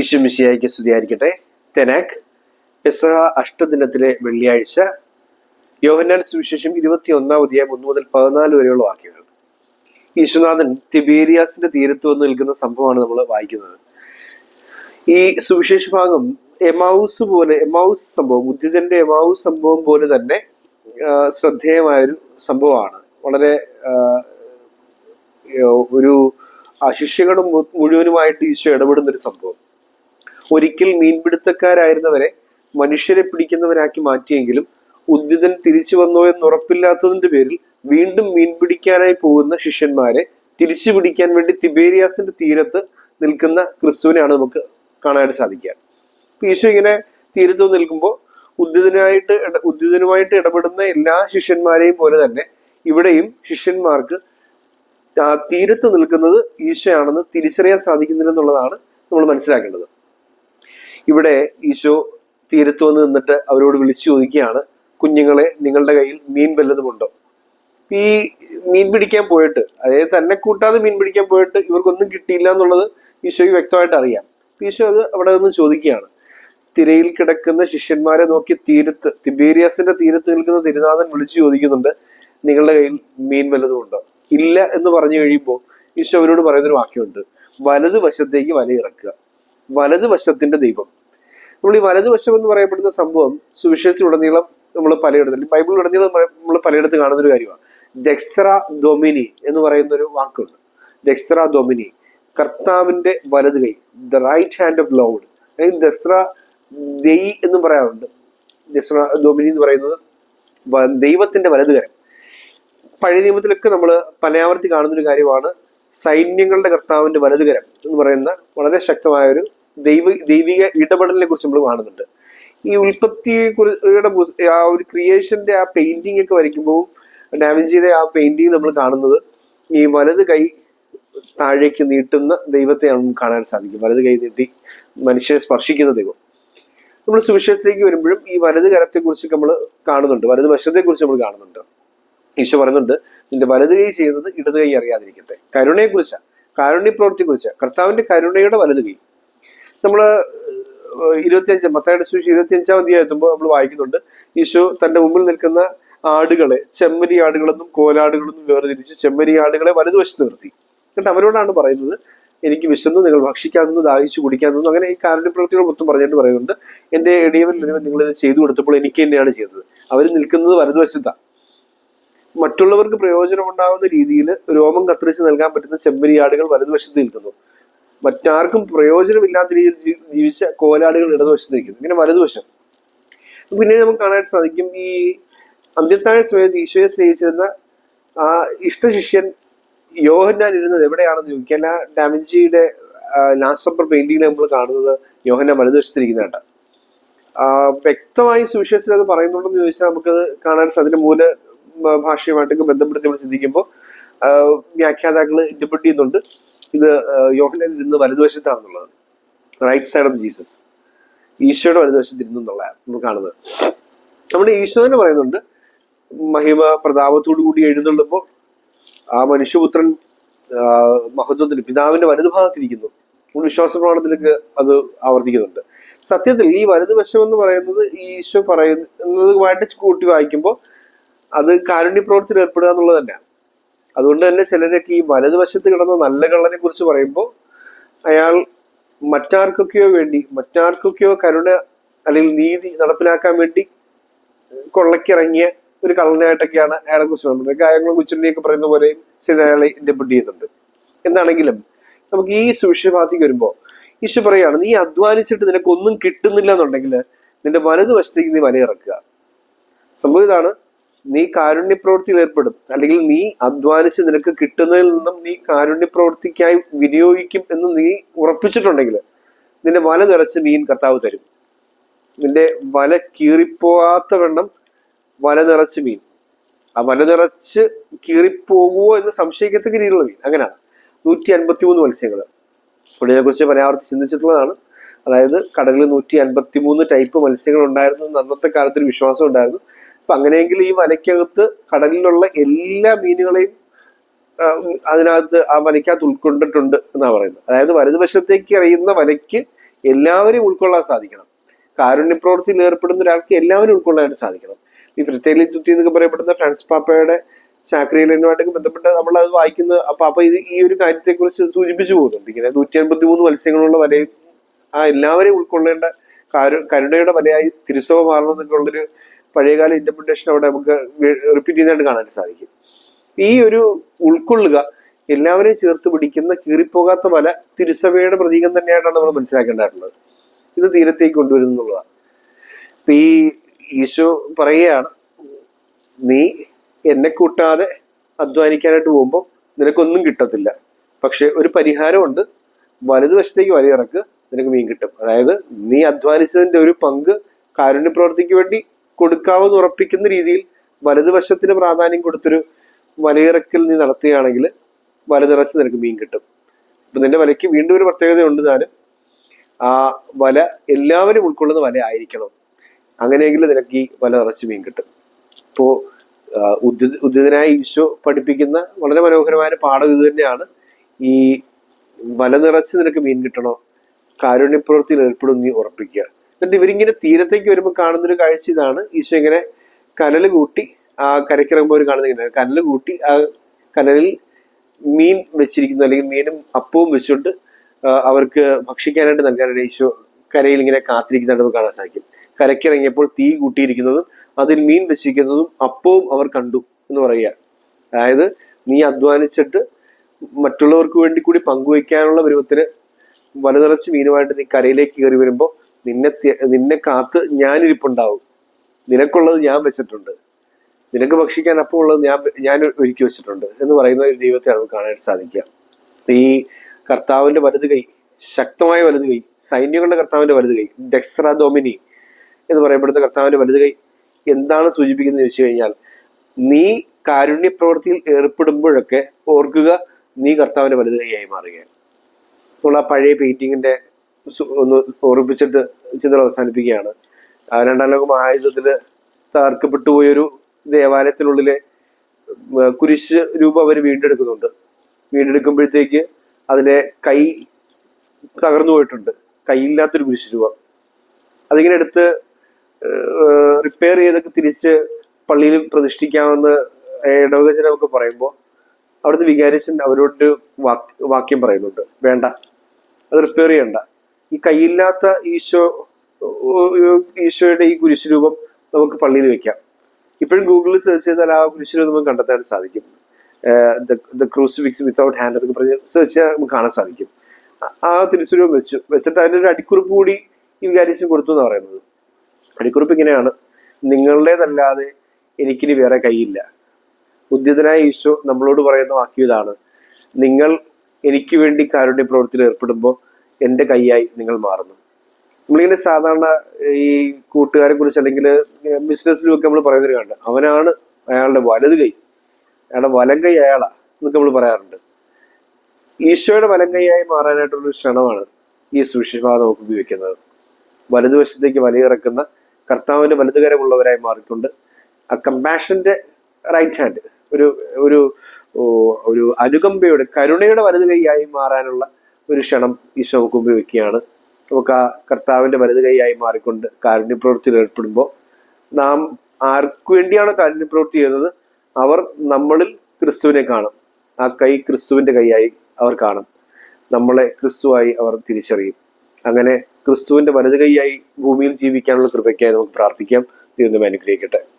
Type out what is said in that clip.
ഈശ്വമിശിയായിക്ക് സ്തുതിയായിരിക്കട്ടെ. തെനാക് പെസഹ അഷ്ടദിനത്തിലെ വെള്ളിയാഴ്ച യോഹന്നാൻ സുവിശേഷം ഇരുപത്തി ഒന്നാം അധ്യായം ഒന്ന് മുതൽ പതിനാല് വരെയുള്ള വാക്യങ്ങൾ. ഈശ്വനാഥൻ തിബേരിയാസിന്റെ തീരത്ത് വന്ന് നിൽക്കുന്ന സംഭവമാണ് നമ്മൾ വായിക്കുന്നത്. ഈ സുവിശേഷ ഭാഗം എമൗസ് പോലെ എമൗസ് സംഭവം ബുദ്ധിജന്റെ എമൗസ് സംഭവം പോലെ തന്നെ ശ്രദ്ധേയമായൊരു സംഭവമാണ്. വളരെ ഒരു ആ ശിഷ്യകളും മുഴുവനുമായിട്ട് ഈശോ ഇടപെടുന്ന ഒരു സംഭവം. ഒരിക്കൽ മീൻപിടുത്തക്കാരായിരുന്നവരെ മനുഷ്യരെ പിടിക്കുന്നവരാക്കി മാറ്റിയെങ്കിലും ഉദ്ധിതൻ തിരിച്ചു വന്നോ എന്ന് ഉറപ്പില്ലാത്തതിന്റെ പേരിൽ വീണ്ടും മീൻ പിടിക്കാനായി പോകുന്ന ശിഷ്യന്മാരെ തിരിച്ചു പിടിക്കാൻ വേണ്ടി തിബേരിയാസിന്റെ തീരത്ത് നിൽക്കുന്ന ക്രിസ്തുവിനെയാണ് നമുക്ക് കാണാനായിട്ട് സാധിക്കുക. ഈശോ ഇങ്ങനെ തീരത്ത് നിൽക്കുമ്പോൾ ഉദ്ധിതനായിട്ട് ഇട- ഉദ്ധിതനുമായിട്ട് ഇടപെടുന്ന എല്ലാ ശിഷ്യന്മാരെയും പോലെ തന്നെ ഇവിടെയും ശിഷ്യന്മാർക്ക് തീരത്ത് നിൽക്കുന്നത് ഈശോയാണെന്ന് തിരിച്ചറിയാൻ സാധിക്കുന്നില്ലെന്നുള്ളതാണ് നമ്മൾ മനസ്സിലാക്കേണ്ടത്. ഇവിടെ ഈശോ തീരത്ത് വന്ന് നിന്നിട്ട് അവരോട് വിളിച്ചു ചോദിക്കുകയാണ് കുഞ്ഞുങ്ങളെ നിങ്ങളുടെ കയ്യിൽ മീൻ വല്ലതുമുണ്ടോ ഈ മീൻ പിടിക്കാൻ പോയിട്ട് അതായത് തന്നെ കൂട്ടാതെ മീൻ പിടിക്കാൻ പോയിട്ട് ഇവർക്കൊന്നും കിട്ടിയില്ല എന്നുള്ളത് ഈശോയ്ക്ക് വ്യക്തമായിട്ട് അറിയാം. ഈശോ അത് അവിടെ നിന്ന് ചോദിക്കുകയാണ് തിരയിൽ കിടക്കുന്ന ശിഷ്യന്മാരെ നോക്കി തീരത്ത് തിബേരിയാസിന്റെ തീരത്ത് നിൽക്കുന്ന തിരുനാഥൻ വിളിച്ചു ചോദിക്കുന്നുണ്ട് നിങ്ങളുടെ കയ്യിൽ മീൻ വല്ലതും ഉണ്ടോ? ഇല്ല എന്ന് പറഞ്ഞു കഴിയുമ്പോൾ ഈശോ അവരോട് പറയുന്നൊരു വാക്യമുണ്ട് വലത് വശത്തേക്ക് വലയിറക്കുക വലത് വശത്തിന്റെ ദൈവം. നമ്മൾ ഈ വലതുവശം എന്ന് പറയപ്പെടുന്ന സംഭവം സുവിശേഷത്തിലുടനീളം നമ്മൾ പലയിടത്തും ബൈബിളിലുടനീളം നമ്മൾ പലയിടത്ത് കാണുന്ന ഒരു കാര്യമാണ്. ദെക്സ്ത്ര ഡൊമിനി എന്ന് പറയുന്ന ഒരു വാക്കുണ്ട്. ദെക്സ്ത്ര ഡൊമിനി കർത്താവിന്റെ വലത് കൈ the right hand of Lord അല്ലെങ്കിൽ ദസ്ര ദൈ എന്ന് പറയാറുണ്ട്. ദസ്ര ഡൊമിനി എന്ന് പറയുന്നത് ദൈവത്തിന്റെ വലതുകരം പഴയ നിയമത്തിലൊക്കെ നമ്മൾ പലയാവർത്തി കാണുന്ന ഒരു കാര്യമാണ് സൈന്യങ്ങളുടെ കർത്താവിന്റെ വലതുകരം എന്ന് പറയുന്ന വളരെ ശക്തമായ ഒരു ദൈവ ദൈവിക ഇടപെടലിനെ കുറിച്ച് നമ്മൾ കാണുന്നുണ്ട്. ഈ ഉൽപ്പത്തിയുടെ കുറിച്ച് ആ ഒരു ക്രിയേഷന്റെ ആ പെയിന്റിംഗ് ഒക്കെ വരയ്ക്കുമ്പോൾ ഡാവിഞ്ചിയുടെ ആ പെയിന്റിംഗ് നമ്മൾ കാണുന്നത് ഈ വലത് കൈ താഴേക്ക് നീട്ടുന്ന ദൈവത്തെയാണ് കാണാൻ സാധിക്കും. വലത് കൈ നീട്ടി മനുഷ്യനെ സ്പർശിക്കുന്ന ദൈവം. നമ്മൾ സുവിശേഷത്തിലേക്ക് വരുമ്പോഴും ഈ വലത് കരത്തെ കുറിച്ച് നമ്മൾ കാണുന്നുണ്ട്. വലത് വശത്തെ കുറിച്ച് നമ്മൾ കാണുന്നുണ്ട്. ഈശോ പറയുന്നുണ്ട് നിന്റെ വലത് കൈ ചെയ്യുന്നത് ഇടത് കൈ അറിയാതിരിക്കട്ടെ. കരുണയെ കുറിച്ചാണ് കാരുണ്യ കുറിച്ചാ കുറിച്ച് കർത്താവിന്റെ കരുണയുടെ വലത് കൈ. നമ്മൾ ഇരുപത്തിയഞ്ച് മത്തായുടെ സുവിശേഷം ഇരുപത്തിയഞ്ചാം തീയതി എത്തുമ്പോൾ നമ്മൾ വായിക്കുന്നുണ്ട്. ഈശോ തന്റെ മുമ്പിൽ നിൽക്കുന്ന ആടുകളെ ചെമ്മരി ആടുകളെന്നും കോലാടുകളെന്നും വേർതിരിച്ച് ചെമ്മരി ആടുകളെ വലതുവശത്ത് നിർത്തി. എന്നിട്ട് അവരോടാണ് പറയുന്നത് എനിക്ക് വിശന്നു നിങ്ങൾ ഭക്ഷിക്കാമെന്ന് ദാഹിച്ചു കുടിക്കാമെന്നും അങ്ങനെ ഈ കാരുണ്യ പ്രവൃത്തികൾ മൊത്തം പറഞ്ഞിട്ട് പറയുന്നുണ്ട്. എന്റെ എളിയവൻ ഒരുവൻ നിങ്ങൾ ഇത് ചെയ്തു കൊടുത്തപ്പോൾ എനിക്ക് തന്നെയാണ് ചെയ്തത്. അവർ നിൽക്കുന്നത് വലതുവശത്താണ് മറ്റുള്ളവർക്ക് പ്രയോജനമുണ്ടാകുന്ന രീതിയിൽ രോമം കത്തിരിച്ച് നൽകാൻ പറ്റുന്ന ചെമ്മരിയാടുകൾ വലതുവശത്ത് നിൽക്കുന്നു. മറ്റാർക്കും പ്രയോജനമില്ലാത്ത രീതിയിൽ ജീവിച്ച കോലാടുകൾ ഇടതുവശത്ത് നിൽക്കുന്നു. ഇങ്ങനെ വലതുവശം. പിന്നെ നമുക്ക് കാണാൻ സാധിക്കും ഈ അന്ത്യത്താഴ സമയത്ത് ഈശോയെ സ്നേഹിച്ചിരുന്ന ആ ഇഷ്ടശിഷ്യൻ യോഹന്നാൻ ഇരുന്നത് എവിടെയാണെന്ന് ചോദിക്കാൻ ആ ഡാമിഞ്ചിയുടെ ലാസ്റ്റ് സപ്പർ പെയിന്റിങ്ങിൽ നമ്മൾ കാണുന്നത് യോഹന്നാൻ വലതുവശത്തിരിക്കുന്നതാണ് ആ, വ്യക്തമായി സുവിശേഷത്തിൽ അത് പറയുന്നുണ്ടെന്ന് ചോദിച്ചാൽ നമുക്കത് കാണാൻ അതിന്റെ മൂല ഭാഷയുമായിട്ടൊക്കെ ബന്ധപ്പെടുത്തി നമ്മൾ ചിന്തിക്കുമ്പോൾ വ്യാഖ്യാതാക്കൾ ഇന്റർപ്രറ്റ് ചെയ്യുന്നുണ്ട്. ഇത് യോഹനൻ ഇരുന്ന് വലതുവശത്താണെന്നുള്ളത് റൈറ്റ് സൈഡ് ഓഫ് ജീസസ് ഈശോയുടെ വലതുവശത്ത് ഇരുന്നു എന്നുള്ളതാണ് നമ്മൾ കാണുന്നത്. നമ്മുടെ ഈശോ തന്നെ പറയുന്നുണ്ട് മഹിമ പ്രതാപത്തോടു കൂടി എഴുന്നള്ളുമ്പോൾ ആ മനുഷ്യപുത്രൻ മഹത്വത്തിന് പിതാവിന്റെ വലതുഭാഗത്തിരിക്കുന്നു. വിശ്വാസ പ്രമാണത്തിലേക്ക് അത് ആവർത്തിക്കുന്നുണ്ട്. സത്യത്തിൽ ഈ വലതുവശം എന്ന് പറയുന്നത് ഈശോ പറയുന്നതുമായിട്ട് കൂട്ടി വായിക്കുമ്പോൾ അത് കാരുണ്യ പ്രവർത്തിയിൽ ഏർപ്പെടുക എന്നുള്ളത് തന്നെയാണ്. അതുകൊണ്ട് തന്നെ ചിലരൊക്കെ ഈ വലതുവശത്ത് കിടന്ന നല്ല കള്ളനെ കുറിച്ച് പറയുമ്പോൾ അയാൾ മറ്റാർക്കൊക്കെയോ വേണ്ടി മറ്റാർക്കൊക്കെയോ കരുണ അല്ലെങ്കിൽ നീതി നടപ്പിലാക്കാൻ വേണ്ടി കൊള്ളക്കിറങ്ങിയ ഒരു കള്ളനായിട്ടൊക്കെയാണ് അയാളെ കുറിച്ച് പറയുന്നത്. ഗായങ്ങൾ കുച്ചുണ്ണിയൊക്കെ പറയുന്ന പോലെ ചില അയാളെ ഇന്റർപ്രറ്റ് ചെയ്യുന്നുണ്ട്. എന്താണെങ്കിലും നമുക്ക് ഈ സുവിശേഷഭാഗത്തേക്ക് വരുമ്പോൾ ഈശോ പറയാണ് നീ അധ്വാനിച്ചിട്ട് നിനക്കൊന്നും കിട്ടുന്നില്ല എന്നുണ്ടെങ്കിൽ നിന്റെ വലതുവശത്തേക്ക് നീ വലയിറക്കുക. സംഭവം ഇതാണ്. നീ കാരുണ്യ പ്രവൃത്തിയിൽ ഏർപ്പെടും. അല്ലെങ്കിൽ നീ അധ്വാനിച്ച് നിനക്ക് കിട്ടുന്നതിൽ നിന്നും നീ കാരുണ്യ പ്രവൃത്തിക്കായി വിനിയോഗിക്കും എന്ന് നീ ഉറപ്പിച്ചിട്ടുണ്ടെങ്കിൽ നിന്റെ വല നിറച്ച് മീൻ കർത്താവ് തരും. നിന്റെ വല കീറിപ്പോകാത്ത വണ്ണം വല നിറച്ച് മീൻ. ആ വല നിറച്ച് കീറിപ്പോകുമോ എന്ന് സംശയിക്കത്തക്ക രീതിയിലുള്ള മീൻ. അങ്ങനെയാണ് നൂറ്റി അൻപത്തി മൂന്ന് മത്സ്യങ്ങൾ. പുള്ളിനെ കുറിച്ച് പലയാവർത്തി ചിന്തിച്ചിട്ടുള്ളതാണ്. അതായത് കടലിൽ നൂറ്റി അൻപത്തി മൂന്ന് ടൈപ്പ് മത്സ്യങ്ങൾ ഉണ്ടായിരുന്നു അന്നത്തെ കാലത്ത് ഒരു വിശ്വാസം ഉണ്ടായിരുന്നു. അപ്പൊ അങ്ങനെയെങ്കിൽ ഈ വലയ്ക്കകത്ത് കടലിലുള്ള എല്ലാ മീനുകളെയും അതിനകത്ത് ആ വലയ്ക്കകത്ത് ഉൾക്കൊണ്ടിട്ടുണ്ട് എന്നാണ് പറയുന്നത്. അതായത് വലതുവശത്തേക്ക് അറിയുന്ന വലയ്ക്ക് എല്ലാവരെയും ഉൾക്കൊള്ളാൻ സാധിക്കണം. കാരുണ്യ പ്രവൃത്തിയിൽ ഏർപ്പെടുന്ന ഒരാൾക്ക് എല്ലാവരും ഉൾക്കൊള്ളാനായിട്ട് സാധിക്കണം. ഈ ഫ്രിത്തേലി ചുറ്റി എന്നൊക്കെ പറയപ്പെടുന്ന ഫ്രാൻസ് പാപ്പയുടെ ശാക്രീയനുമായിട്ടൊക്കെ ബന്ധപ്പെട്ട് നമ്മൾ അത് വായിക്കുന്നത്. അപ്പൊ അപ്പൊ ഇത് ഈ ഒരു കാര്യത്തെക്കുറിച്ച് സൂചിപ്പിച്ചു പോകുന്നുണ്ട്. ഇങ്ങനെ നൂറ്റി അൻപത്തി മൂന്ന് മത്സ്യങ്ങളുള്ള വലയും ആ എല്ലാവരെയും ഉൾക്കൊള്ളേണ്ട കാരു കരുണയുടെ വലയായി തിരുസവ മാറണം എന്നൊക്കെ ഉള്ളൊരു പഴയകാല ഇന്റർപ്രിട്ടേഷൻ അവിടെ നമുക്ക് റിപ്പീറ്റ് ചെയ്തായിട്ട് കാണാൻ സാധിക്കും. ഈ ഒരു ഉൾക്കൊള്ളുക എല്ലാവരെയും ചേർത്ത് പിടിക്കുന്ന കീറിപ്പോകാത്ത വല തിരുസഭയുടെ പ്രതീകം തന്നെയായിട്ടാണ് നമ്മൾ മനസ്സിലാക്കേണ്ടതായിട്ടുള്ളത്. ഇത് തീരത്തേക്ക് കൊണ്ടുവരുന്നുള്ളതാണ് ഇപ്പൊ ഈ ഈശോ പറയുകയാണ് നീ എന്നെ കൂട്ടാതെ അധ്വാനിക്കാനായിട്ട് പോകുമ്പോൾ നിനക്കൊന്നും കിട്ടത്തില്ല. പക്ഷെ ഒരു പരിഹാരമുണ്ട്. വലതുവശത്തേക്ക് വലിയിറക്ക് നിനക്ക് മീൻ കിട്ടും. അതായത് നീ അധ്വാനിച്ചതിന്റെ ഒരു പങ്ക് കാരുണ്യ പ്രവർത്തിക്ക് വേണ്ടി കൊടുക്കാമെന്ന് ഉറപ്പിക്കുന്ന രീതിയിൽ വലതുവശത്തിന് പ്രാധാന്യം കൊടുത്തൊരു വലയിറക്കൽ നീ നടത്തുകയാണെങ്കിൽ വലതിറച്ച് നിനക്ക് മീൻ കിട്ടും. അപ്പൊ നിന്റെ വലയ്ക്ക് വീണ്ടും ഒരു പ്രത്യേകതയുണ്ട് താനും. ആ വല എല്ലാവരും ഉൾക്കൊള്ളുന്ന വല ആയിരിക്കണം. അങ്ങനെയെങ്കിൽ നിനക്ക് ഈ വല നിറച്ച് മീൻ കിട്ടും. ഇപ്പോൾ ഉദ്യ ഉദ്യതനായ ഈശോ പഠിപ്പിക്കുന്ന വളരെ മനോഹരമായ പാഠം ഇത് തന്നെയാണ്. ഈ വല നിറച്ച് നിനക്ക് മീൻ കിട്ടണോ? കാരുണ്യപ്രവൃത്തിയിൽ ഏർപ്പെടും നീ ഉറപ്പിക്കുക. എന്നിട്ട് ഇവരിങ്ങനെ തീരത്തേക്ക് വരുമ്പോൾ കാണുന്ന ഒരു കാഴ്ച ഇതാണ്. ഈശോ ഇങ്ങനെ കനൽ കൂട്ടി ആ കരക്കിറങ്ങുമ്പോൾ അവർ കാണുന്ന കനൽ കൂട്ടി ആ കനലിൽ മീൻ വെച്ചിരിക്കുന്നു അല്ലെങ്കിൽ മീനും അപ്പവും വെച്ചുകൊണ്ട് അവർക്ക് ഭക്ഷിക്കാനായിട്ട് നൽകാനായിട്ട് ഈശോ കരയിൽ ഇങ്ങനെ കാത്തിരിക്കുന്നതായിട്ട് നമുക്ക് കാണാൻ സാധിക്കും. കരക്കിറങ്ങിയപ്പോൾ തീ കൂട്ടിയിരിക്കുന്നതും അതിൽ മീൻ വെച്ചിരിക്കുന്നതും അപ്പവും അവർ കണ്ടു എന്ന് പറയുക. അതായത് നീ അധ്വാനിച്ചിട്ട് മറ്റുള്ളവർക്ക് വേണ്ടി കൂടി പങ്കുവയ്ക്കാനുള്ള പരുവത്തിന് വലുതറച്ച് മീനുമായിട്ട് നീ കരയിലേക്ക് കയറി വരുമ്പോൾ നിന്നെ നിന്നെ കാത്ത് ഞാനിരിപ്പുണ്ടാവും. നിനക്കുള്ളത് ഞാൻ വെച്ചിട്ടുണ്ട്. നിനക്ക് ഭക്ഷിക്കാൻ അപ്പം ഉള്ളത് ഞാൻ ഞാൻ ഒരുക്കി വെച്ചിട്ടുണ്ട് എന്ന് പറയുന്ന ഒരു ദൈവത്തെ നമുക്ക് കാണാൻ സാധിക്കുക ഈ കർത്താവിന്റെ വലത് കൈ ശക്തമായ വലത് കൈ സൈന്യങ്ങളുടെ കർത്താവിന്റെ വലത് കൈ ഡെക്സ്ട്ര ഡോമിനി എന്ന് പറയപ്പെടുന്ന കർത്താവിന്റെ വലത് കൈ എന്താണ് സൂചിപ്പിക്കുന്നത് ചോദിച്ചു കഴിഞ്ഞാൽ നീ കാരുണ്യ പ്രവൃത്തിയിൽ ഏർപ്പെടുമ്പോഴൊക്കെ ഓർക്കുക നീ കർത്താവിന്റെ വലത് കൈയായി മാറുകയാണ്. നമ്മൾ ആ പഴയ പെയിന്റിങ്ങിന്റെ ഒന്ന് ഓർമ്മിപ്പിച്ചിട്ട് ചിന്തകൾ അവസാനിപ്പിക്കുകയാണ്. രണ്ടാം ലോക മഹായുദ്ധത്തിൽ തകർക്കപ്പെട്ടു പോയൊരു ദേവാലയത്തിനുള്ളിലെ കുരിശ് രൂപം അവർ വീണ്ടെടുക്കുന്നുണ്ട്. വീണ്ടെടുക്കുമ്പോഴത്തേക്ക് അതിലെ കൈ തകർന്നു പോയിട്ടുണ്ട്. കൈയില്ലാത്തൊരു കുരിശ് രൂപം. അതിങ്ങനെ എടുത്ത് റിപ്പയർ ചെയ്തൊക്കെ തിരിച്ച് പള്ളിയിൽ പ്രതിഷ്ഠിക്കാമെന്ന് ഇടവകചനമൊക്കെ നമുക്ക് പറയുമ്പോൾ അവിടുത്തെ വികാരിച്ചൻ അവരോട് വാക്യം പറയുന്നുണ്ട്. വേണ്ട. അത് റിപ്പയർ ചെയ്യണ്ട. ഈ കയ്യില്ലാത്ത ഈശോ ഈശോയുടെ ഈ കുരിശുരൂപം നമുക്ക് പള്ളിയിൽ വെക്കാം. ഇപ്പോഴും ഗൂഗിളിൽ സെർച്ച് ചെയ്താൽ ആ കുരിശുരൂപം നമുക്ക് കണ്ടെത്താൻ സാധിക്കും. ദ ക്രൂസിഫിക്സ് വിത്തൗട്ട് ഹാൻഡ് എന്നൊക്കെ പറഞ്ഞ് സെർച്ച് ചെയ്യാൻ നമുക്ക് കാണാൻ സാധിക്കും. ആ- തിരുസ്വരൂപം വെച്ചു. വെച്ചിട്ട് അതിന്റെ ഒരു അടിക്കുറിപ്പ് കൂടി ഈ വികാരിച്ചൻ കൊടുത്തു എന്ന് പറയുന്നത്. അടിക്കുറിപ്പ് ഇങ്ങനെയാണ്. നിങ്ങളുടേതല്ലാതെ എനിക്കിനി വേറെ കൈയില്ല ഉദ്യതനായ ഈശോ നമ്മളോട് പറയുന്ന വാക്യം ഇതാണ്. നിങ്ങൾ എനിക്ക് വേണ്ടി കാരുണ്യ പ്രവൃത്തിയിൽ ഏർപ്പെടുമ്പോൾ എന്റെ കൈയായി നിങ്ങൾ മാറുന്നു. നമ്മളിങ്ങനെ സാധാരണ ഈ കൂട്ടുകാരെ കുറിച്ച് അല്ലെങ്കിൽ ബിസിനസ്സിലും ഒക്കെ നമ്മൾ പറയുന്നൊരു കണ്ട് അവനാണ് അയാളുടെ വലത് കൈ. അയാളുടെ വലം കൈ അയാളാ എന്നൊക്കെ നമ്മൾ പറയാറുണ്ട്. ഈശോയുടെ വലം കൈയായി മാറാനായിട്ടുള്ള ക്ഷണമാണ് ഈ സുവിശേഷഭാഗം നമുക്ക് ഉപയോഗിക്കുന്നത്. വലതുവശത്തേക്ക് വലയിറക്കുന്ന കർത്താവിന്റെ വലതുകരമുള്ളവരായി മാറിക്കൊണ്ട് ആ കമ്പാഷന്റെ റൈറ്റ് ഹാൻഡ് ഒരു ഒരു ഒരു അനുകമ്പയുടെ കരുണയുടെ വലതു കൈയായി മാറാനുള്ള ഒരു ക്ഷണം ഈശോ നമുക്ക് ഉപയോഗിക്കുകയാണ് നമുക്ക് ആ കർത്താവിന്റെ വലത് കൈയായി മാറിക്കൊണ്ട് കാരുണ്യപ്രവൃത്തിയിൽ ഏർപ്പെടുമ്പോൾ നാം ആർക്കു വേണ്ടിയാണോ കാരുണ്യപ്രവൃത്തി ചെയ്യുന്നത്? അവർ നമ്മളിൽ ക്രിസ്തുവിനെ കാണും. ആ കൈ ക്രിസ്തുവിന്റെ കൈയായി അവർ കാണും. നമ്മളെ ക്രിസ്തുവായി അവർ തിരിച്ചറിയും. അങ്ങനെ ക്രിസ്തുവിന്റെ വലത് കൈയായി ഭൂമിയിൽ ജീവിക്കാനുള്ള കൃപയ്ക്കായി നമുക്ക് പ്രാർത്ഥിക്കാം. ദൈവം അനുഗ്രഹിക്കട്ടെ.